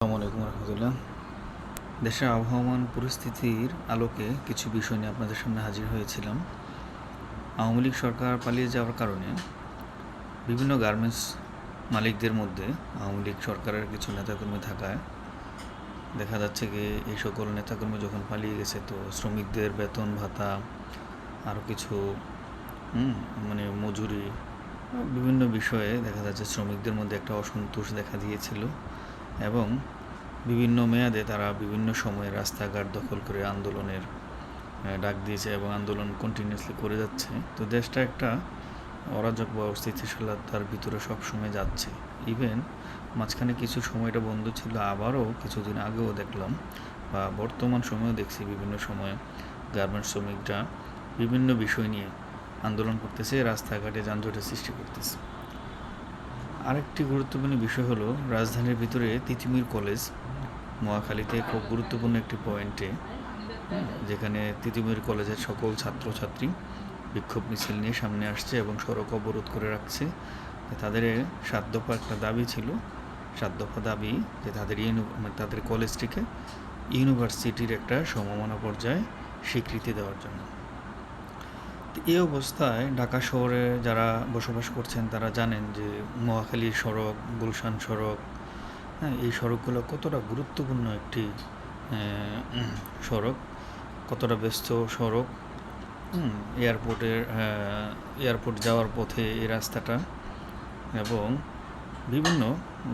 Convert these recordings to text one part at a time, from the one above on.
আসসালামু আলাইকুম রহমতুল্লাহ। দেশের আবহাওয়ান পরিস্থিতির আলোকে কিছু বিষয় নিয়ে আপনাদের সামনে হাজির হয়েছিলাম। আওয়ামী লীগ সরকার পালিয়ে যাওয়ার কারণে বিভিন্ন গার্মেন্টস মালিকদের মধ্যে আওয়ামী লীগ সরকারের কিছু নেতাকর্মী থাকায় দেখা যাচ্ছে কি এই সকল নেতাকর্মী যখন পালিয়ে গেছে, তো শ্রমিকদের বেতন ভাতা আরও কিছু মানে মজুরি, বিভিন্ন বিষয়ে দেখা যাচ্ছে শ্রমিকদের মধ্যে একটা অসন্তোষ দেখা দিয়েছিল। এবং বিভিন্ন মেয়াদে তারা বিভিন্ন সময়ে রাস্তাঘাট দখল করে আন্দোলনের ডাক দিয়েছে এবং আন্দোলন কন্টিনিউসলি করে যাচ্ছে। তো দেশটা একটা অরাজক বা অস্থিতিশীলতার ভিতরে সবসময় যাচ্ছে। ইভেন মাঝখানে কিছু সময়টা বন্ধ ছিল, আবারও কিছুদিন আগেও দেখলাম বা বর্তমান সময়েও দেখছি বিভিন্ন সময়ে গার্মেন্টস শ্রমিকরা বিভিন্ন বিষয় নিয়ে আন্দোলন করতেছে, রাস্তাঘাটে যানজটের সৃষ্টি করতেছে। আরেকটি গুরুত্বপূর্ণ বিষয় হলো, রাজধানীর ভিতরে তিতিমির কলেজ মহাখালীতে খুব গুরুত্বপূর্ণ একটি পয়েন্টে যেখানে তিতুমির কলেজের সকল ছাত্রছাত্রী বিক্ষোভ মিছিল নিয়ে সামনে আসছে এবং সড়ক অবরোধ করে রাখছে। তাদের সাত দফা একটা দাবি ছিল, সাত দফা দাবি যে তাদের ইউনি মানে তাদের কলেজটিকে ইউনিভার্সিটির একটা সমমানা পর্যায়ে স্বীকৃতি দেওয়ার জন্য। এই অবস্থায় ঢাকা শহরে যারা বসবাস করছেন, তারা জানেন যে মহাখালী সড়ক, গুলশান সড়ক হ্যাঁ এই সড়কগুলো কতটা গুরুত্বপূর্ণ একটি সড়ক, কতটা ব্যস্ত সড়ক এয়ারপোর্টের এয়ারপোর্ট যাওয়ার পথে এই রাস্তাটা এবং বিভিন্ন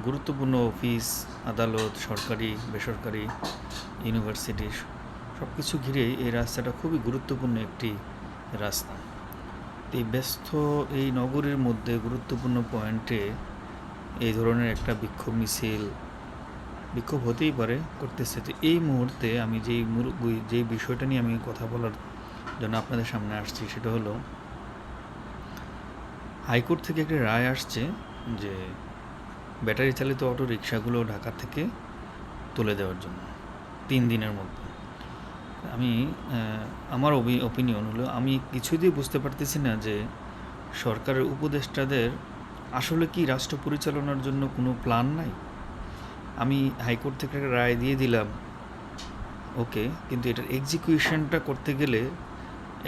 গুরুত্বপূর্ণ অফিস, আদালত, সরকারি, বেসরকারি ইউনিভার্সিটি সব কিছু ঘিরে এই রাস্তাটা খুবই গুরুত্বপূর্ণ একটি রাস্তা। এই ব্যস্ত এই নগরীর মধ্যে গুরুত্বপূর্ণ পয়েন্টে এই ধরনের একটা বিক্ষোভ মিছিল, বিক্ষোভ হতেই পারে, করতেছে। তো এই মুহূর্তে আমি যেই যেই বিষয়টা নিয়ে আমি কথা বলার জন্য আপনাদের সামনে আসছি সেটা হলো, হাইকোর্ট থেকে একটি রায় আসছে যে ব্যাটারি চালিত অটো রিক্সাগুলো ঢাকা থেকে তুলে দেওয়ার জন্য, তিন দিনের মধ্যে। আমি আমার ওপিনিয়ন হলো, আমি কিছুতেই বুঝতে পারতেছি না যে সরকারের উপদেষ্টাদের আসলে কি রাষ্ট্র পরিচালনার জন্য কোনো প্ল্যান নাই। আমি হাইকোর্ট থেকে একটা রায় দিয়ে দিলাম, ওকে, কিন্তু এটার এক্সিকিউশনটা করতে গেলে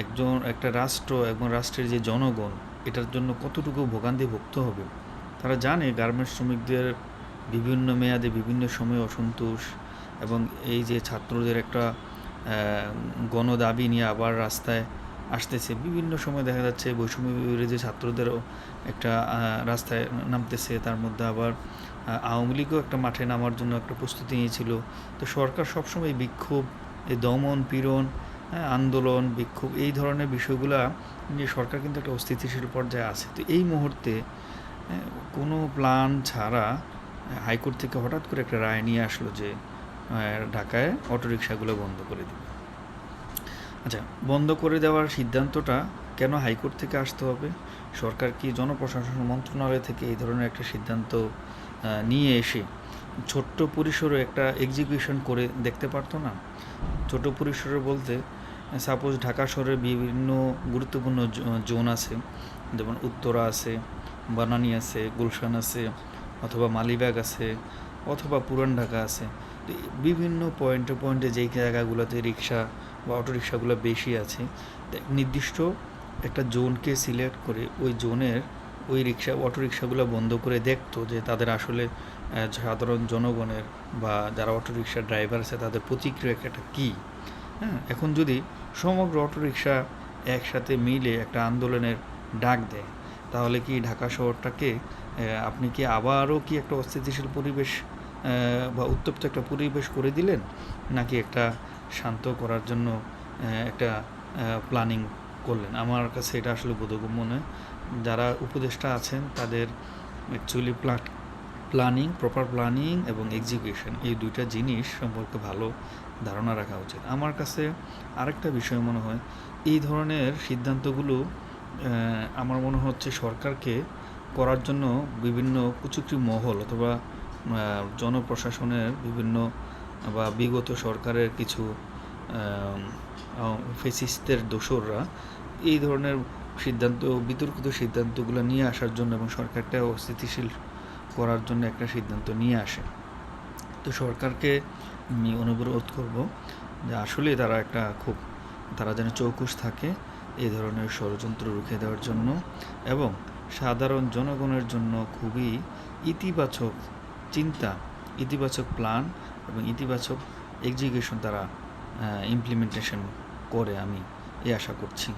একজন, একটা রাষ্ট্র এবং রাষ্ট্রের যে জনগণ, এটার জন্য কতটুকু ভোগান্তি ভুক্ত হবে? তারা জানে গার্মেন্টস শ্রমিকদের বিভিন্ন মেয়াদে বিভিন্ন সময়ে অসন্তোষ এবং এই যে ছাত্রদের একটা আহ, গণদাবি নিয়ে আবার রাস্তায় আসতেছে। বিভিন্ন সময় দেখা যাচ্ছে বৈষম্য বিরোধী ছাত্রদেরও একটা রাস্তায় নামতেছে তার মধ্যে আবার আওয়ামী লীগও একটা মাঠে নামার জন্য একটা প্রস্তুতি নিয়েছিল। তো সরকার সবসময় বিক্ষোভ এই দমন পীড়ন আন্দোলন বিক্ষোভ এই ধরনের বিষয়গুলা নিয়ে সরকার কিন্তু একটা অস্থিতিশীল পর্যায়ে আছে। তো এই মুহূর্তে কোনো প্ল্যান ছাড়া হাইকোর্ট থেকে হঠাৎ করে একটা রায় নিয়ে আসলো যে ঢাকায় অটোরিকশাগুলো বন্ধ করে দিবে। আচ্ছা বন্ধ করে দেওয়ার সিদ্ধান্তটা কেন হাইকোর্ট থেকে আসতে হবে? সরকার কি জনপ্রশাসন মন্ত্রণালয় থেকে এই ধরনের একটা সিদ্ধান্ত নিয়ে এসে ছোট্ট পরিসরে একটা এক্সিকিউশন করে দেখতে পারতো না? ছোট পরিসরে বলতে সাপোজ ঢাকা শহরের বিভিন্ন গুরুত্বপূর্ণ জোন আছে, যেমন উত্তরা আছে, বানানি আছে, গুলশান আছে, অথবা মালিবাগ আছে অথবা পুরান ঢাকা আছে। বিভিন্ন পয়েন্টে পয়েন্টে যেই জায়গাগুলোতে রিক্সা বা অটো রিক্সাগুলো বেশি আছে নির্দিষ্ট একটা জোনকে সিলেক্ট করে ওই জোনের ওই রিক্সা অটো রিক্সাগুলো বন্ধ করে দেখতো যে তাদের আসলে সাধারণ জনগণের বা যারা অটো রিক্সার ড্রাইভার আছে তাদের প্রতিক্রিয়াটা কী? হ্যাঁ এখন যদি সমগ্র অটো রিক্সা একসাথে মিলে একটা আন্দোলনের ডাক দেয়, তাহলে কি ঢাকা শহরটাকে আপনি কি আবারও কি একটা অস্থিতিশীল পরিবেশ বা উত্তপ্ত একটা পরিবেশ করে দিলেন, নাকি একটা শান্ত করার জন্য একটা প্ল্যানিং করলেন? আমার কাছে এটা আসলে বোধগম্য নয়। যারা উপদেষ্টা আছেন, তাদের অ্যাকচুয়ালি প্ল্যানিং প্রপার প্ল্যানিং এবং এক্সিকিউশন এই দুইটা জিনিস সম্পর্কে ভালো ধারণা রাখা উচিত। আমার কাছে আরেকটা বিষয় মনে হয়, এই ধরনের সিদ্ধান্তগুলো আমার মনে হচ্ছে সরকারকে করার জন্য বিভিন্ন কুচুকরি মহল অথবা জনপ্রশাসনের বিভিন্ন বা বিগত সরকারের কিছু ফেসিস্টের দোসররা এই ধরনের সিদ্ধান্ত, বিতর্কিত সিদ্ধান্তগুলো নিয়ে আসার জন্য এবং সরকারটা অস্থিতিশীল করার জন্য একটা সিদ্ধান্ত নিয়ে আসে। তো সরকারকে আমি অনুরোধ করব যে আসলে তারা একটা খুব, তারা যেন চৌকুশ থাকে এই ধরনের ষড়যন্ত্র রুখে দেওয়ার জন্য এবং সাধারণ জনগণের জন্য খুবই ইতিবাচক চিন্তা ইতিবাচক প্ল্যান এবং ইতিবাচক এক্সিকিউশন তারা ইমপ্লিমেন্টেশন করে আমি এই আশা করছি।